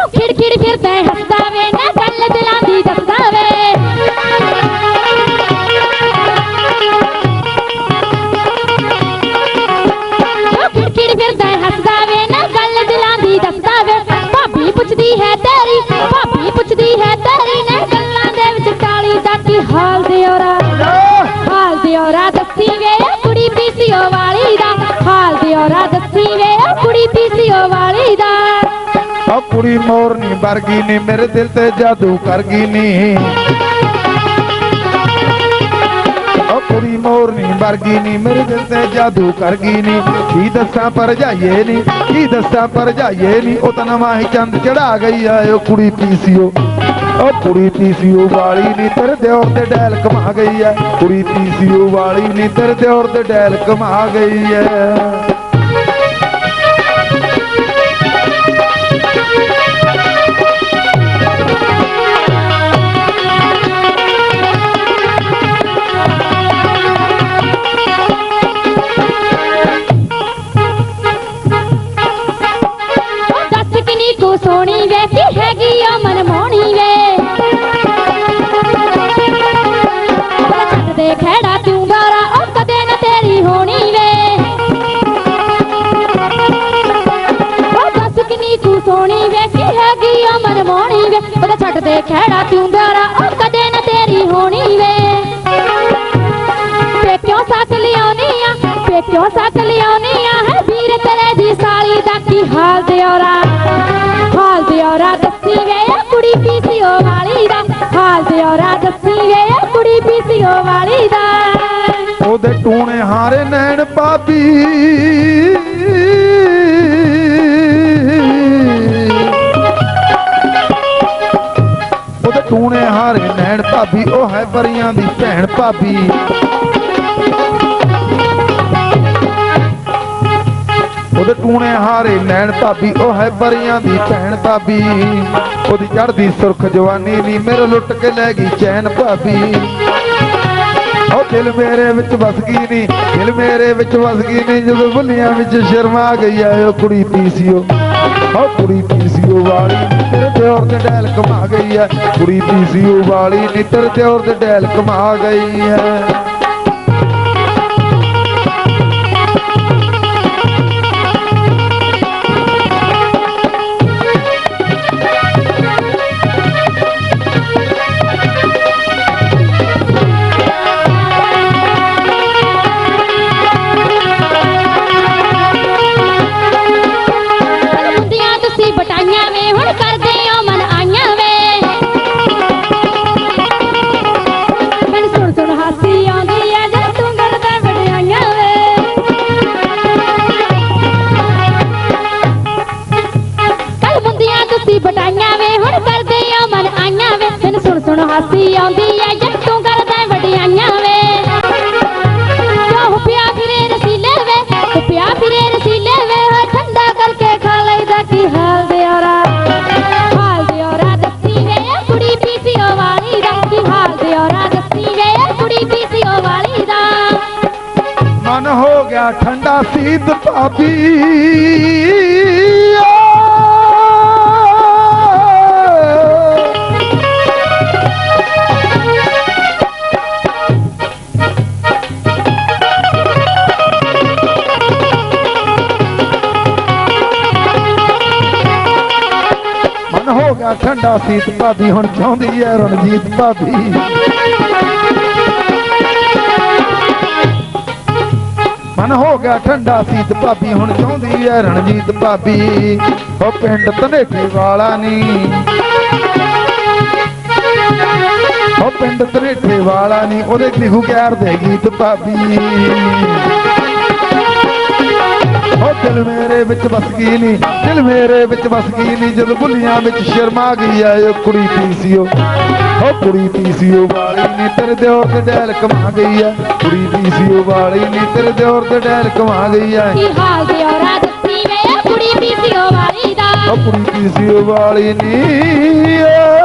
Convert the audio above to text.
ਕਿਉਂ ਖਿੜ ਖਿੜ ਫਿਰਦਾ ਹੱਸਦਾ ਵੇ ਨਾ ਗੱਲ ਦਿਲਾਂ ਦੀ ਦੱਸਦਾ ਵੇ। ਕਿਉਂ ਖਿੜ ਖਿੜ ਫਿਰਦਾ ਹੈ, ਹੱਸਦਾ ਵੇ ਨਾ ਗੱਲ ਦਿਲਾਂ ਦੀ ਦੱਸਦਾ ਵੇ। ਭਾਬੀ ਪੁੱਛਦੀ ਹੈ ਤੇਰੀ ਭਾਬੀ ਪੁੱਛਦੀ ਹੈ ਤੇਰੀ ਨੇ ਗੱਲਾਂ ਦੇ ਵਿੱਚ ਕਾਲੀ ਦਾ ਕੀ ਹਾਲ ਦਿਓਰਾ। ਹਾਲ ਦਿਓਰਾ ਦੱਸੀ ਆ ਕੁੜੀ ਮੋਰਨੀ ਵਰਗੀ ਨੀ, ਮੇਰੇ ਦਿਲ ਤੇ ਜਾਦੂ ਕਰ ਗਈ ਨੀ ਕੁੜੀ ਮੋਰਨੀ ਵਰਗੀ ਨੀ, ਮੇਰੇ ਦਿਲ ਤੇ ਜਾਦੂ ਕਰ ਗਈ ਨੀ। ਕੀ ਦੱਸਾਂ ਪਰ ਜਾਈਏ ਨੀ, ਕੀ ਦੱਸਾਂ ਪਰ ਜਾਈਏ ਨੀ। ਉਹ ਤਾਂ ਨਵਾਂ ਹੀ ਚੰਦ ਚੜਾ ਗਈ ਆ ਉਹ ਕੁੜੀ ਪੀਸੀਓ। ਉਹ ਕੁੜੀ ਪੀਸੀਓ ਵਾਲੀ ਨੀ, ਤੇਰੇ ਦਿਓਰ ਤੇ ਡੈਲ ਕਮਾ ਗਈ ਐ ਕੁੜੀ ਪੀਸੀਓ ਵਾਲੀ ਨੀ, ਤੇਰੇ ਦਿਓਰ ਤੇ ਡੈਲ ਕਮਾ ਗਈ ਐ ਦੱਸ ਕਿਨੀ ਸੋਹਣੀ ਵੇ, ਕੀ ਹੈਗੀ ਓ ਮਨਮੋਹਣੀ ਵੇ? ਦੇ ਖੜਾ ਤੂੰ ਬਾਰਾ, ਉਹ ਕਦੇ ਨਾ ਤੇਰੀ ਹੋਣੀ ਵੇ? ਉਹ ਦੱਸ ਕਿਨੀ ਕੋ ਸੋਹਣੀ ਵੇ, ਕੀ ਹੈਗੀ ਓ ਮਨਮੋਹਣੀ ਵੇ? ਉਹ ਛੱਡ ਦੇ ਖੜਾ ਤੂੰ ਬਾਰਾ, ਉਹ ਕਦੇ ਨਾ ਤੇਰੀ ਹੋਣੀ ਵੇ? ਪੇਕਿਓ ਸੱਸ ਲਿਆਉਣੀ ਆ, ਪੇਕਿਓ ਸੱਸ ਲਿਆਉਣੀ ਆ, ਹੈ ਵੀਰ ਤੇਰੇ ਦੀ ਸਾਲੀ ਦਾ ਕੀ ਹਾਲ ਦਿਓਰਾ ਹਾਲ ਦਿਓਰਾ ਕੁੜੀ ਪੀਸੀਓ ਵਾਲੀ ਦਾ। ਉਹਦੇ ਟੂਣੇ ਹਾਰੇ ਨੈਣ ਪਾਪੀ ਉਹਦੇ ਟੂਣੇ ਹਾਰੇ ਨੈਣ ਭਾਬੀ, ਉਹ ਹੈ ਪਰੀਆਂ ਦੀ ਭੈਣ ਭਾਬੀ। ਉਹਦੇ ਟੂਣੇ ਹਾਰੇ ਨੈਣ ਭਾਬੀ ਉਹ ਹੈ ਪਰੀਆਂ ਦੀ ਭੈਣ ਭਾਬੀ। ਉਹਦੀ ਚੜ੍ਹਦੀ ਸੁਰਖ ਜਵਾਨੀ ਨੀ ਮੇਰੇ ਲੁੱਟ ਕੇ ਲੈ ਗਈ ਚੈਨ ਭਾਬੀ। ਉਹ ਦਿਲ ਮੇਰੇ ਵਿੱਚ ਵਸ ਗਈ ਨੀ, ਦਿਲ ਮੇਰੇ ਵਿੱਚ ਵਸ ਗਈ ਨੀ, ਜਦੋਂ ਬੁੱਲੀਆਂ ਵਿੱਚ ਸ਼ਰਮਾ ਗਈ ਆ ਉਹ ਕੁੜੀ ਪੀਸੀਓ। ਉਹ ਕੁੜੀ ਪੀਸੀਓ ਵਾਲੀ ਨੀ ਤੇਰੇ ਦਿਓਰ ਤੇ ਡੈਲ ਕਮਾ ਗਈ ਆ ਕੁੜੀ ਪੀਸੀਓ ਵਾਲੀ ਨੀ ਤੇਰੇ ਦਿਓਰ ਤੇ ਡੈਲ ਕਮਾ ਗਈ ਆ ਮੁੰਦੀਆਂ ਬਟਾਈਆਂ ਵੇ, ਹੁਣ ਕਰਦੇ ਹੋ ਮਨ ਆਈਆਂ ਵੇ। ਮੈਨੂੰ ਸੁਣ ਸੁਣ ਹਾਸੀ ਆਉਂਦੀ ਐ ਜਦ ਤੂੰ ਕਰਦਾ ਵਡਿਆਈਆਂ ਵੇ। ਕਿਉਂ ਪਿਆ ਫਿਰੇ ਰਸੀਲੇ ਵੇ? ਤੂੰ ਪਿਆ ਫਿਰੇ ਰਸੀਲੇ ਵੇ ਹੋਏ ਠੰਡਾ ਕਰਕੇ ਖਾ ਲਈਦਾ ਕੀ ਹਾਲ ਦਿਓਰਾ? ਹਾਲ ਦਿਓਰਾ ਦੱਸੀ ਵੇ ਇਹ ਕੁੜੀ ਪੀਸੀਓ ਵਾਲੀ ਦਾ। ਕੀ ਹਾਲ ਦਿਓਰਾ ਦੱਸੀ ਵੇ ਇਹ ਕੁੜੀ ਪੀਸੀਓ ਵਾਲੀ ਦਾ। ਮਨ ਹੋ ਗਿਆ ਠੰਡਾ, ਸੀਤ ਭਾਬੀ। ਹੋ ਗਿਆ ਠੰਡਾ ਸੀਤ ਭਾਬੀ, ਹੁਣ ਚਾਹੁੰਦੀ ਐ ਰਣਜੀਤ ਭਾਬੀ। ਮਨ ਹੋ ਗਿਆ ਠੰਡਾ ਸੀਤ ਭਾਬੀ, ਹੁਣ ਚਾਹੁੰਦੀ ਐ ਰਣਜੀਤ ਭਾਬੀ। ਉਹ ਪਿੰਡ ਧਨੇਠੇ ਵਾਲਾ ਨੀ। ਉਹ ਪਿੰਡ ਧਨੇਠੇ ਵਾਲਾ ਨੀ, ਉਹਦੇ ਲਿਖੂ ਗਿਆਰ ਦੇ ਗੀਤ ਭਾਬੀ। ਉਹ ਦਿਲ ਮੇਰੇ ਵਿੱਚ ਵਸ ਗਈ ਨੀ ਦਿਲ ਮੇਰੇ ਵਿੱਚ ਵਸ ਗਈ ਨੀ ਜਦ ਬੁੱਲੀਆਂ ਵਿੱਚ ਸ਼ਰਮਾ ਗਈ ਆ ਉਹ ਕੁੜੀ ਪੀਸੀਓ। ਉਹ ਕੁੜੀ ਪੀਸੀਓ ਵਾਲੀ ਨੀ ਤੇਰੇ ਦਿਓਰ ਤੇ ਡੈਲ ਕਮਾ ਗਈ ਆ। ਕੁੜੀ ਪੀਸੀਓ ਵਾਲੀ ਨੀ ਤੇਰੇ ਦਿਓਰ ਤੇ ਡੈਲ ਕਮਾ ਗਈ ਆ। ਕੀ ਹਾਲ ਦਿਓਰਾ ਦੱਸੀ ਵੇ ਕੁੜੀ ਪੀਸੀਓ ਵਾਲੀ ਦਾ? ਉਹ ਕੁੜੀ ਪੀਸੀਓ ਵਾਲੀ ਨੀ ਓ